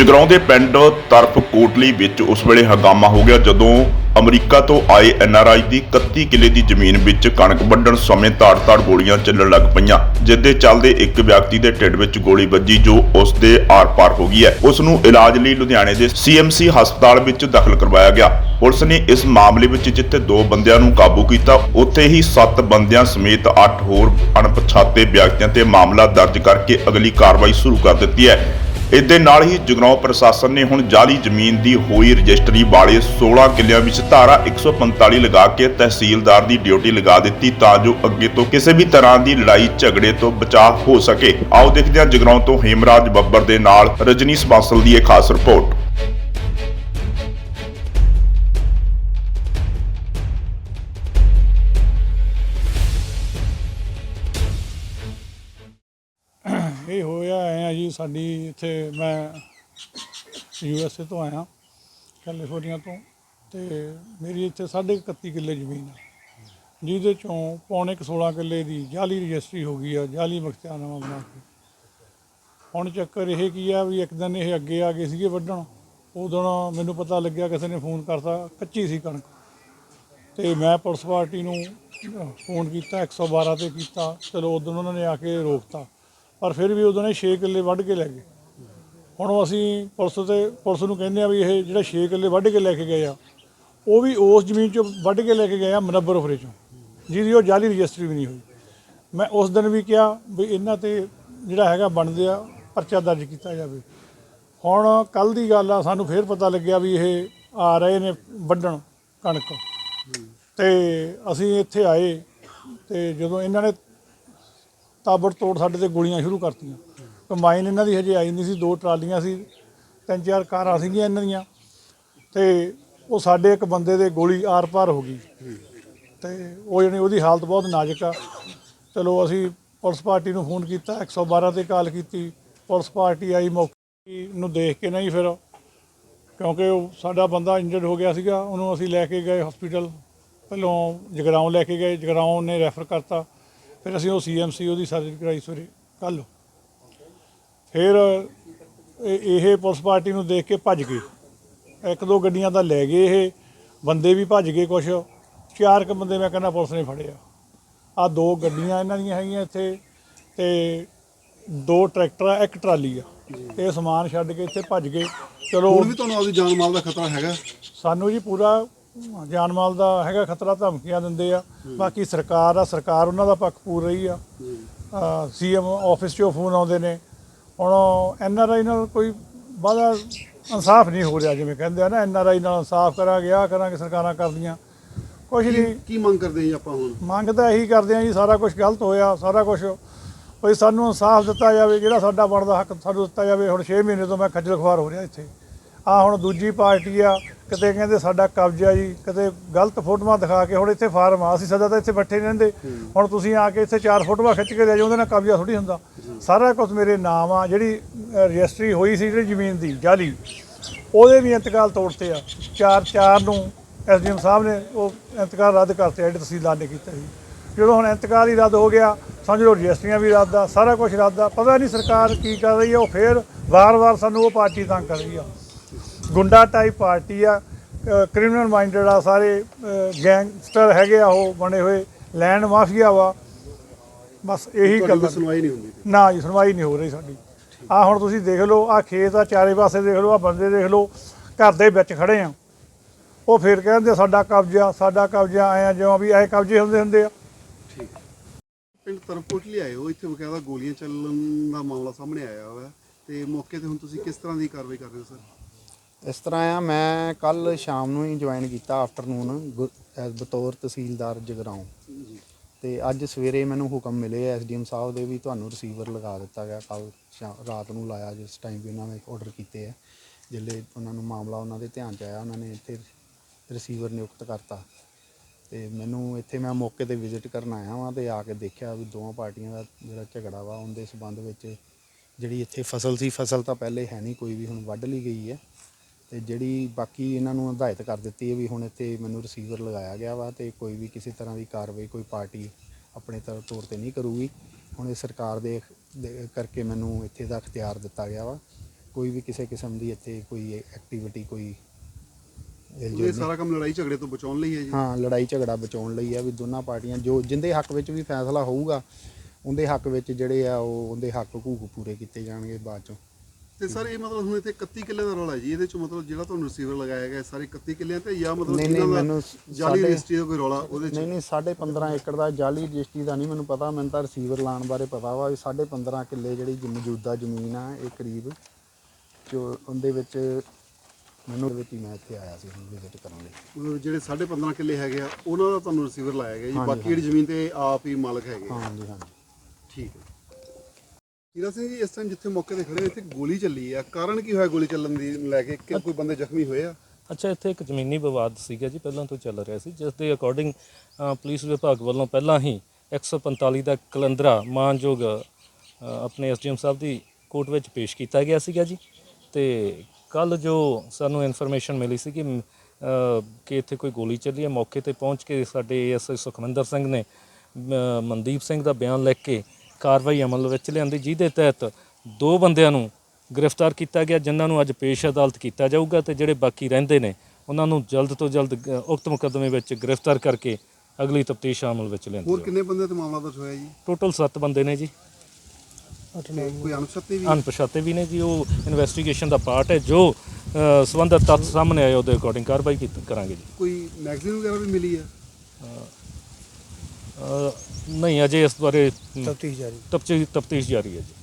ਜਗਰਾਉਂ ਦੇ ਪਿੰਡ ਤਰਫ ਕੋਟਲੀ ਵਿੱਚ ਉਸ ਵੇਲੇ ਹੰਗਾਮਾ ਹੋ ਗਿਆ ਜਦੋਂ ਅਮਰੀਕਾ ਤੋਂ ਆਏ ਐਨਆਰਆਈ ਦੀ 31 ਕਿੱਲੇ ਦੀ ਜ਼ਮੀਨ ਵਿੱਚ ਕਣਕ ਵੱਢਣ ਸਮੇਂ ਤਾੜ-ਤਾੜ ਗੋਲੀਆਂ ਚੱਲਣ ਲੱਗ ਪਈਆਂ ਜਿਸ ਦੇ ਚੱਲਦੇ ਇੱਕ ਵਿਅਕਤੀ ਦੇ ਢਿੱਡ ਵਿੱਚ ਗੋਲੀ ਵੱਜੀ ਜੋ ਉਸ ਦੇ ਆਰ-ਪਾਰ ਹੋ ਗਈ ਹੈ। ਉਸ ਨੂੰ ਇਲਾਜ ਲਈ ਲੁਧਿਆਣੇ ਦੇ ਸੀਐਮਸੀ ਹਸਪਤਾਲ ਵਿੱਚ ਦਾਖਲ ਕਰਵਾਇਆ ਗਿਆ। ਪੁਲਿਸ ਨੇ ਇਸ ਮਾਮਲੇ ਵਿੱਚ ਜਿੱਥੇ ਦੋ ਬੰਦਿਆਂ ਨੂੰ ਕਾਬੂ ਕੀਤਾ, ਉੱਥੇ ਹੀ 7 ਬੰਦਿਆਂ ਸਮੇਤ 8 ਹੋਰ ਅਣਪਛਾਤੇ ਵਿਅਕਤੀਆਂ ਤੇ ਮਾਮਲਾ ਦਰਜ ਕਰਕੇ ਅਗਲੀ ਕਾਰਵਾਈ ਸ਼ੁਰੂ ਕਰ ਦਿੱਤੀ ਹੈ। ਇਸ ਦੇ ਨਾਲ ਹੀ ਜਗਰਾਉਂ ਪ੍ਰਸ਼ਾਸਨ ਨੇ ਹੁਣ ਜਾਲੀ ਜ਼ਮੀਨ ਦੀ ਹੋਈ ਰਜਿਸਟਰੀ ਵਾਲੇ 16 ਕਿੱਲਿਆਂ ਵਿੱਚ ਧਾਰਾ 145 ਲਗਾ ਕੇ ਤਹਿਸੀਲਦਾਰ ਦੀ ਡਿਊਟੀ ਲਗਾ ਦਿੱਤੀ ਤਾਂ ਜੋ ਅੱਗੇ ਤੋਂ ਕਿਸੇ ਵੀ ਤਰ੍ਹਾਂ ਦੀ ਲੜਾਈ ਝਗੜੇ ਤੋਂ ਬਚਾਅ ਹੋ ਸਕੇ। ਆਓ ਦੇਖਦੇ ਹਾਂ ਜਗਰਾਉਂ ਤੋਂ ਹੇਮਰਾਜ ਬੱਬਰ ਦੇ ਨਾਲ ਰਜਨੀਸ ਬਾਂਸਲ ਦੀ ਇਹ ਖਾਸ ਰਿਪੋਰਟ। ਸਾਡੀ ਇੱਥੇ ਮੈਂ ਯੂ ਐਸ ਏ ਤੋਂ ਆਇਆ ਕੈਲੀਫੋਰਨੀਆ ਤੋਂ, ਤੇ ਮੇਰੀ ਇੱਥੇ ਸਾਢੇ ਕੁ 31 ਕਿੱਲੇ ਜ਼ਮੀਨ ਆ। ਜਿਹਦੇ ਚੋਂ ਪੌਣੇ ਕੁ 16 ਕਿੱਲੇ ਦੀ ਜਾਲੀ ਰਜਿਸਟਰੀ ਹੋ ਗਈ ਆ ਜਾਲੀ ਬਖਤਿਆਰਨਾਮਾ ਬਣਾ ਕੇ। ਹੁਣ ਚੱਕਰ ਇਹ ਕੀ ਆ ਵੀ ਇੱਕ ਦਿਨ ਇਹ ਅੱਗੇ ਆ ਗਏ ਸੀਗੇ ਵੱਢਣ, ਉਦੋਂ ਮੈਨੂੰ ਪਤਾ ਲੱਗਿਆ ਕਿਸੇ ਨੇ ਫੋਨ ਕਰਤਾ, ਕੱਚੀ ਸੀ ਕਣਕ। ਤੇ ਮੈਂ ਪੁਲਿਸ ਪਾਰਟੀ ਨੂੰ ਫੋਨ ਕੀਤਾ 112 ਤੇ ਕੀਤਾ, ਚਲੋ ਉਦੋਂ ਉਹਨਾਂ ਨੇ ਆ ਕੇ ਰੋਕਤਾ। ਪਰ ਫਿਰ ਵੀ ਉਦੋਂ ਨੇ 6 ਕਿੱਲੇ ਵੱਢ ਕੇ ਲੈ ਗਏ। ਹੁਣ ਅਸੀਂ ਪੁਲਿਸ ਤੇ, ਪੁਲਿਸ ਨੂੰ ਕਹਿੰਦੇ ਆ ਵੀ ਇਹ ਜਿਹੜਾ 6 ਕਿੱਲੇ ਵੱਢ ਕੇ ਲੈ ਕੇ ਗਏ ਆ, ਉਹ ਵੀ ਉਸ ਜ਼ਮੀਨ ਚੋਂ ਵੱਢ ਕੇ ਲੈ ਕੇ ਗਏ ਆ ਮਨੱਬਰ ਉਫਰੇ ਚੋਂ, ਜਿਹਦੀ ਉਹ ਜਾਲੀ ਰਜਿਸਟਰੀ ਵੀ ਨਹੀਂ ਹੋਈ। ਮੈਂ ਉਸ ਦਿਨ ਵੀ ਕਿਹਾ ਵੀ ਇਹਨਾਂ ਤੇ ਜਿਹੜਾ ਹੈਗਾ ਬਣਦੇ ਆ, ਪਰਚਾ ਦਰਜ ਕੀਤਾ ਜਾਵੇ। ਹੁਣ ਕੱਲ ਦੀ ਗੱਲ ਆ, ਸਾਨੂੰ ਫੇਰ ਪਤਾ ਲੱਗਿਆ ਵੀ ਇਹ ਆ ਰਹੇ ਨੇ ਵੱਢਣ ਕਣਕ। ਤੇ ਅਸੀਂ ਇੱਥੇ ਆਏ ਤੇ ਜਦੋਂ ਇਹਨਾਂ ਨੇ ਤਾਬੜ ਤੋੜ ਸਾਡੇ ਤੇ ਗੋਲੀਆਂ ਸ਼ੁਰੂ ਕਰਤੀਆਂ। ਕੰਬਾਈਨ ਇਹਨਾਂ ਦੀ ਹਜੇ ਆਈ ਨਹੀਂ ਸੀ, ਦੋ ਟਰਾਲੀਆਂ ਸੀ, ਤਿੰਨ ਚਾਰ ਕਾਰਾਂ ਸੀਗੀਆਂ ਇਹਨਾਂ ਦੀਆਂ। ਤੇ ਉਹ ਸਾਡੇ ਇੱਕ ਬੰਦੇ ਦੇ ਗੋਲੀ ਆਰ-ਪਾਰ ਹੋ ਗਈ। ਤੇ ਉਹ ਜਿਹੜੀ ਉਹਦੀ ਹਾਲਤ ਬਹੁਤ ਨਾਜ਼ੁਕ ਆ। ਚਲੋ ਅਸੀਂ ਪੁਲਿਸ ਪਾਰਟੀ ਨੂੰ ਫੋਨ ਕੀਤਾ 112 ਤੇ ਕਾਲ ਕੀਤੀ। ਪੁਲਿਸ ਪਾਰਟੀ ਆਈ ਮੌਕੇ ਨੂੰ ਦੇਖ ਕੇ ਨਹੀਂ ਫਿਰ, ਕਿਉਂਕਿ ਉਹ ਸਾਡਾ ਬੰਦਾ ਇੰਜਰਡ ਹੋ ਗਿਆ ਸੀਗਾ। ਉਹਨੂੰ ਅਸੀਂ ਲੈ ਕੇ ਗਏ ਹਸਪੀਟਲ। ਪਹਿਲੋਂ ਜਗਰਾਉਂ ਲੈ ਕੇ ਗਏ। ਜਗਰਾਉਂ ਨੇ ਰੈਫਰ ਕਰਤਾ। ਫਿਰ ਅਸੀਂ ਉਹ ਸੀਐਮਸੀ ਉਹਦੀ ਸਰਜਰੀ ਕਰਾਈ ਸਵੇਰੇ ਕੱਲ੍ਹ ਫਿਰ ਇਹ ਇਹ ਪੁਲਿਸ ਪਾਰਟੀ ਨੂੰ ਦੇਖ ਕੇ ਭੱਜ ਗਏ। ਇੱਕ ਦੋ ਗੱਡੀਆਂ ਤਾਂ ਲੈ ਗਏ ਇਹ ਬੰਦੇ ਵੀ ਭੱਜ ਗਏ ਕੁਛ। ਚਾਰ ਕੁ ਬੰਦੇ ਮੈਂ ਕਹਿੰਦਾ ਪੁਲਿਸ ਨੇ ਫੜਿਆ। ਆ ਦੋ ਗੱਡੀਆਂ ਇਹਨਾਂ ਦੀਆਂ ਹੈਗੀਆਂ ਇੱਥੇ ਤੇ ਦੋ ਟਰੈਕਟਰ ਆ ਇੱਕ ਟਰਾਲੀ ਆ। ਇਹ ਸਮਾਨ ਛੱਡ ਕੇ ਇੱਥੇ ਭੱਜ ਗਏ। ਚਲੋ ਹੁਣ ਵੀ ਤੁਹਾਨੂੰ ਆਪਦੀ ਜਾਨ ਮਾਲ ਦਾ ਖਤਰਾ ਹੈਗਾ? ਸਾਨੂੰ ਜੀ ਪੂਰਾ ਜਾਨ ਮਾਲ ਦਾ ਹੈਗਾ ਖਤਰਾ ਧਮਕੀਆਂ ਦਿੰਦੇ ਆ। ਬਾਕੀ ਸਰਕਾਰ ਆ ਸਰਕਾਰ ਉਹਨਾਂ ਦਾ ਪੱਖ ਪੂਰ ਰਹੀ ਆ। ਸੀਐਮ ਆਫਿਸ 'ਚੋਂ ਫੋਨ ਆਉਂਦੇ ਨੇ। ਹੁਣ ਐਨ ਆਰ ਆਈ ਨਾਲ ਕੋਈ ਵਾਦਾ ਇਨਸਾਫ ਨਹੀਂ ਹੋ ਰਿਹਾ ਜਿਵੇਂ ਕਹਿੰਦੇ ਆ ਨਾ ਐਨ ਆਰ ਆਈ ਨਾਲ ਇਨਸਾਫ ਕਰਾਂਗੇ ਆ ਕਰਾਂਗੇ ਸਰਕਾਰਾਂ ਕਰਦੀਆਂ ਕੁਝ ਨਹੀਂ। ਕੀ ਮੰਗ ਕਰਦੇ ਜੀ ਆਪਾਂ ਹੁਣ? ਮੰਗ ਤਾਂ ਇਹੀ ਕਰਦੇ ਆ ਜੀ ਸਾਰਾ ਕੁਝ ਗਲਤ ਹੋਇਆ ਸਾਰਾ ਕੁਝ ਕੋਈ ਸਾਨੂੰ ਇਨਸਾਫ ਦਿੱਤਾ ਜਾਵੇ ਜਿਹੜਾ ਸਾਡਾ ਬਣਦਾ ਹੱਕ ਸਾਨੂੰ ਦਿੱਤਾ ਜਾਵੇ। ਹੁਣ 6 ਮਹੀਨੇ ਤੋਂ ਮੈਂ ਖੱਜਲ ਖੁਆਰ ਹੋ ਰਿਹਾ ਇੱਥੇ। ਆ ਹੁਣ ਦੂਜੀ ਪਾਰਟੀ ਆ, ਕਿਤੇ ਕਹਿੰਦੇ ਸਾਡਾ ਕਬਜ਼ਾ ਜੀ, ਕਿਤੇ ਗਲਤ ਫੋਟੋਆਂ ਦਿਖਾ ਕੇ ਹੁਣ ਇੱਥੇ ਫਾਰਮ ਆ, ਅਸੀਂ ਸਦਾ ਤਾਂ ਇੱਥੇ ਬੈਠੇ ਰਹਿੰਦੇ। ਹੁਣ ਤੁਸੀਂ ਆ ਕੇ ਇੱਥੇ ਚਾਰ ਫੋਟੋਆਂ ਖਿੱਚ ਕੇ ਲੈ ਜਾਓ, ਉਹਦੇ ਨਾਲ ਕਬਜ਼ਾ ਥੋੜੀ ਹੁੰਦਾ। ਸਾਰਾ ਕੁਝ ਮੇਰੇ ਨਾਮ ਆ, ਜਿਹੜੀ ਰਜਿਸਟਰੀ ਹੋਈ ਸੀ, ਜਿਹੜੀ ਜ਼ਮੀਨ ਦੀ, ਜਾਲੀ, ਉਹਦੇ ਵੀ ਇੰਤਕਾਲ ਤੋੜਤੇ ਆ। ਚਾਰ ਚਾਰ ਨੂੰ ਐਸਡੀਐਮ ਸਾਹਿਬ ਨੇ ਉਹ ਇੰਤਕਾਲ ਰੱਦ ਕਰਤੇ ਆ, ਜਿਹੜੇ ਤਹਿਸੀਲਦਾਰ ਨੇ ਕੀਤਾ ਸੀ। ਜਦੋਂ ਹੁਣ ਇੰਤਕਾਲ ਹੀ ਰੱਦ ਹੋ ਗਿਆ ਸਮਝ ਲਓ ਰਜਿਸਟਰੀਆਂ ਵੀ ਰੱਦ ਆ, ਸਾਰਾ ਕੁਝ ਰੱਦ ਆ, ਪਤਾ ਨਹੀਂ ਸਰਕਾਰ ਕੀ ਕਰ ਰਹੀ ਆ, ਉਹ ਫੇਰ ਵਾਰ-ਵਾਰ ਸਾਨੂੰ ਉਹ ਪਾਰਟੀ ਤੰਗ ਕਰ ਰਹੀ ਆ। ਗੁੰਡਾ ਟਾਈਪ ਪਾਰਟੀ ਆ ਕ੍ਰਿਮੀਨਲ ਮਾਈਂਡਡ ਆ ਸਾਰੇ ਗੈਂਗਸਟਰ ਹੈਗੇ ਆ ਉਹ ਬਣੇ ਹੋਏ ਲੈਂਡ ਮਾਫੀਆ ਵਾ। ਬਸ ਇਹੀ ਗੱਲ ਸੁਣਵਾਈ ਨਹੀਂ ਹੁੰਦੀ। ਨਾ ਜੀ ਸੁਣਵਾਈ ਨਹੀਂ ਹੋ ਰਹੀ ਸਾਡੀ। ਆ ਹੁਣ ਤੁਸੀਂ ਦੇਖ ਲਓ ਆ ਖੇਤ ਆ ਚਾਰੇ ਪਾਸੇ ਦੇਖ ਲਓ ਆ ਬੰਦੇ ਦੇਖ ਲਓ ਘਰ ਦੇ ਵਿੱਚ ਖੜੇ ਆ। ਉਹ ਫਿਰ ਕਹਿੰਦੇ ਸਾਡਾ ਕਬਜ਼ਾ ਸਾਡਾ ਕਬਜ਼ਾ ਆਏ ਆ ਜਿਵੇਂ ਵੀ ਐ ਕਬਜ਼ੇ ਹੁੰਦੇ ਹੁੰਦੇ ਆ। ਪਿੰਡ ਤਰਪੋਟਲੀ ਆਏ ਹੋ ਇੱਥੇ ਬਕਾਇਦਾ ਗੋਲੀਆਂ ਚੱਲਣ ਦਾ ਮਾਮਲਾ ਸਾਹਮਣੇ ਆਇਆ ਹੋਇਆ। ਤੇ ਮੌਕੇ ਤੇ ਹੁਣ ਤੁਸੀਂ ਕਿਸ ਤਰ੍ਹਾਂ ਦੀ ਕਾਰਵਾਈ ਕਰ ਰਹੇ ਹੋ ਸਰ? ਇਸ ਤਰ੍ਹਾਂ ਆ ਮੈਂ ਕੱਲ ਸ਼ਾਮ ਨੂੰ ਹੀ ਜੁਆਇਨ ਕੀਤਾ ਆਫਟਰਨੂਨ ਬਤੌਰ ਤਹਿਸੀਲਦਾਰ ਜਗਰਾਉਂ। ਤੇ ਅੱਜ ਸਵੇਰੇ ਮੈਨੂੰ ਹੁਕਮ ਮਿਲੇ ਐਸਡੀਐਮ ਸਾਹਿਬ ਦੇ ਵੀ ਤੁਹਾਨੂੰ ਰਿਸੀਵਰ ਲਗਾ ਦਿੱਤਾ ਗਿਆ। ਕੱਲ ਰਾਤ ਨੂੰ ਲਾਇਆ ਜਿਸ ਟਾਈਮ ਵੀ ਉਹਨਾਂ ਨੇ ਆਰਡਰ ਕੀਤੇ ਆ। ਜਿਹੜੇ ਉਹਨਾਂ ਨੂੰ ਮਾਮਲਾ ਉਹਨਾਂ ਦੇ ਧਿਆਨ ਚ ਆਇਆ ਉਹਨਾਂ ਨੇ ਇੱਥੇ ਰਿਸੀਵਰ ਨਿਯੁਕਤ ਕਰਤਾ। ਤੇ ਮੈਨੂੰ ਇੱਥੇ ਮੈਂ ਮੌਕੇ ਤੇ ਵਿਜ਼ਿਟ ਕਰਨ ਆਇਆ ਵਾਂ ਤੇ ਆ ਕੇ ਦੇਖਿਆ ਵੀ ਦੋਵਾਂ ਪਾਰਟੀਆਂ ਦਾ ਜਿਹੜਾ ਝਗੜਾ ਵਾ ਉਹਦੇ ਸਬੰਧ ਵਿੱਚ ਜਿਹੜੀ ਇੱਥੇ ਫਸਲ ਸੀ ਫਸਲ ਤਾਂ ਪਹਿਲੇ ਹੈ ਨਹੀਂ ਕੋਈ ਵੀ ਹੁਣ ਵੱਢ ਲਈ ਗਈ ਹੈ। ਤੇ ਜਿਹੜੀ ਬਾਕੀ ਇਹਨਾਂ ਨੂੰ ਹਦਾਇਤ ਕਰ ਦਿੱਤੀ ਹੈ ਵੀ ਹੁਣ ਇੱਥੇ ਮੈਨੂੰ ਰਿਸੀਵਰ ਲਗਾਇਆ ਗਿਆ ਵਾ ਤੇ ਕੋਈ ਵੀ ਕਿਸੇ ਤਰ੍ਹਾਂ ਦੀ ਕਾਰਵਾਈ ਕੋਈ ਪਾਰਟੀ ਆਪਣੇ ਤੌਰ ਤੌਰ ਤੇ ਨਹੀਂ ਕਰੂਗੀ। ਹੁਣ ਇਹ ਸਰਕਾਰ ਦੇ ਕਰਕੇ ਮੈਨੂੰ ਇੱਥੇ ਦਾ ਅਖਤਿਆਰ ਦਿੱਤਾ ਗਿਆ ਵਾ। ਕੋਈ ਵੀ ਕਿਸੇ ਕਿਸਮ ਦੀ ਇੱਥੇ ਕੋਈ ਐਕਟੀਵਿਟੀ ਕੋਈ ਇਹ ਸਾਰਾ ਕੰਮ ਲੜਾਈ ਝਗੜੇ ਤੋਂ ਬਚਾਉਣ ਲਈ ਹੈ ਜੀ। ਹਾਂ ਲੜਾਈ ਝਗੜਾ ਬਚਾਉਣ ਲਈ ਆ ਵੀ ਦੋਨਾਂ ਪਾਰਟੀਆਂ ਜੋ ਜਿੰਦੇ ਹੱਕ ਵਿੱਚ ਵੀ ਫੈਸਲਾ ਹੋਊਗਾ ਉਹਦੇ ਹੱਕ ਵਿੱਚ ਜਿਹੜੇ ਆ ਉਹ ਉਹਦੇ ਹੱਕ ਹਕੂਕ ਪੂਰੇ ਕੀਤੇ ਜਾਣਗੇ ਬਾਅਦ ਚੋਂ। ਤੇ ਸਰ ਇਹ ਮਤਲਬ ਹੁਣ ਇੱਥੇ 31 ਕਿੱਲੇ ਦਾ ਰੌਲਾ ਹੈ ਜੀ। ਇਹਦੇ ਚ ਮਤਲਬ ਜਿਹੜਾ ਤੁਹਾਨੂੰ ਰਿਸੀਵਰ ਲਗਾਇਆ ਗਿਆ ਸਾਰੇ 31 ਕਿੱਲਿਆਂ ਤੇ ਜਾਂ ਮਤਲਬ ਨਹੀਂ, ਨਹੀਂ, ਮੈਨੂੰ ਜਾਲੀ ਰਜਿਸਟਰੀ ਦਾ ਕੋਈ ਰੌਲਾ ਉਹਦੇ ਚ ਨਹੀਂ ਨਹੀਂ 15.5 ਏਕੜ ਦਾ ਜਾਲੀ ਰਜਿਸਟਰੀ ਦਾ ਨਹੀਂ ਮੈਨੂੰ ਪਤਾ। ਮੈਨੂੰ ਤਾਂ ਰਿਸੀਵਰ ਲਾਉਣ ਬਾਰੇ ਪਤਾ ਵਾ ਵੀ 15.5 ਕਿੱਲੇ ਜਿਹੜੀ ਮੌਜੂਦਾ ਜ਼ਮੀਨ ਆ ਇਹ ਕਰੀਬ ਜੋ ਉਹਦੇ ਵਿੱਚ ਮੈਨੂੰ ਵਿੱਚ ਮੈਂ ਇੱਥੇ ਆਇਆ ਸੀ ਹੁਣ ਵਿਜ਼ਿਟ ਕਰਨ ਲਈ। ਮਤਲਬ ਜਿਹੜੇ 15.5 ਕਿੱਲੇ ਹੈਗੇ ਆ ਉਹਨਾਂ ਦਾ ਤੁਹਾਨੂੰ ਰਿਸੀਵਰ ਲਾਇਆ ਗਿਆ ਜੀ। ਬਾਕੀ ਜਿਹੜੀ ਜ਼ਮੀਨ ਤੇ ਆਪ ਹੀ ਮਾਲਕ ਹੈਗੇ। ਹਾਂਜੀ ਹਾਂਜੀ। ਠੀਕ ਹੈ ਹੀਰਾ ਸਿੰਘ ਜੀ ਇਸ ਟਾਈਮ ਜਿੱਥੇ ਮੌਕੇ ਤੇ ਖੜੇ ਹੋ, ਇੱਥੇ ਗੋਲੀ ਚੱਲੀ ਆ। ਕਾਰਨ ਕੀ ਹੋਇਆ ਗੋਲੀ ਚੱਲਣ ਦੀ ਲੈ ਕੇ? ਕਿ ਕੋਈ ਬੰਦੇ ਜ਼ਖਮੀ ਹੋਏ ਆ? ਅੱਛਾ ਇੱਥੇ ਇੱਕ ਜ਼ਮੀਨੀ ਵਿਵਾਦ ਸੀਗਾ ਜੀ ਪਹਿਲਾਂ ਤੋਂ ਚੱਲ ਰਿਹਾ ਸੀ ਜਿਸ ਦੇ ਅਕੋਰਡਿੰਗ ਪੁਲਿਸ ਵਿਭਾਗ ਵੱਲੋਂ ਪਹਿਲਾਂ ਹੀ 145 ਦਾ ਕਲੰਦਰਾ ਮਾਨਯੋਗ ਅ, ਆਪਣੇ ਐਸਡੀਐਮ ਸਾਹਿਬ ਦੀ ਕੋਰਟ ਵਿੱਚ ਪੇਸ਼ ਕੀਤਾ ਗਿਆ ਸੀਗਾ ਜੀ। ਤੇ ਕੱਲ ਜੋ ਸਾਨੂੰ ਇਨਫੋਰਮੇਸ਼ਨ ਮਿਲੀ ਸੀ ਕਿ ਮ, ਅ, ਕਿ ਇੱਥੇ ਕੋਈ ਗੋਲੀ ਚੱਲੀ ਹੈ ਮੌਕੇ ਤੇ ਪਹੁੰਚ ਕੇ ਸਾਡੇ ਐਸਆਈ ਸੁਖਵਿੰਦਰ ਸਿੰਘ ਨੇ ਮ, ਮਨਦੀਪ ਸਿੰਘ ਦਾ ਬਿਆਨ ਲਿਖ ਕੇ ਕਾਰਵਾਈ ਅਮਲ ਵਿੱਚ ਲਿਆਂਦੀ ਜਿਹਦੇ ਤਹਿਤ ਦੋ ਬੰਦਿਆਂ ਨੂੰ ਗ੍ਰਿਫਤਾਰ ਕੀਤਾ ਗਿਆ ਜਿਨ੍ਹਾਂ ਨੂੰ ਅੱਜ ਪੇਸ਼ ਅਦਾਲਤ ਕੀਤਾ ਜਾਊਗਾ ਤੇ ਜਿਹੜੇ ਬਾਕੀ ਰਹਿੰਦੇ ਨੇ ਉਹਨਾਂ ਨੂੰ ਜਲਦ ਤੋਂ ਜਲਦ ਅ, ਉਕਤ ਮੁਕੱਦਮੇ ਵਿੱਚ ਗ੍ਰਿਫਤਾਰ ਕਰਕੇ ਅਗਲੀ ਤਫਤੀਸ਼ ਅਮਲ ਵਿੱਚ ਲਿਆਂਦੀ ਹੋਰ ਜਾਊਗੀ ਕਿੰਨੇ ਬੰਦੇ ਤੇ ਮਾਮਲਾ ਦਰਜ ਹੋਇਆ ਜੀ? ਟੋਟਲ 7 ਬੰਦੇ ਨੇ ਜੀ। ਤੇ ਕੋਈ ਅਨੁਸ਼ਤੇ ਵੀ ਅਣਪਛਾਤੇ ਵੀ ਨੇ ਜੀ ਉਹ ਇਨਵੈਸਟੀਗੇਸ਼ਨ ਦਾ ਪਾਰਟ ਹੈ ਜੋ ਅ, ਸੰਬੰਧਿਤ ਤੱਥ ਸਾਹਮਣੇ ਆਏ ਉਹਦੇ ਅਕੋਰਡਿੰਗ ਕਾਰਵਾਈ ਕੀਤੀ ਕਰਾਂਗੇ ਜੀ। ਕੋਈ ਮੈਗਜ਼ੀਨ ਵਗੈਰਾ ਵੀ ਮਿਲੀ ਆ ਅ, ਨਹੀਂ ਅਜੇ ਇਸ ਬਾਰੇ ਤਫਤੀਸ਼ ਜਾਰੀ। ਤਫਤੀਸ਼ ਜਾਰੀ ਹੈ ਜੀ।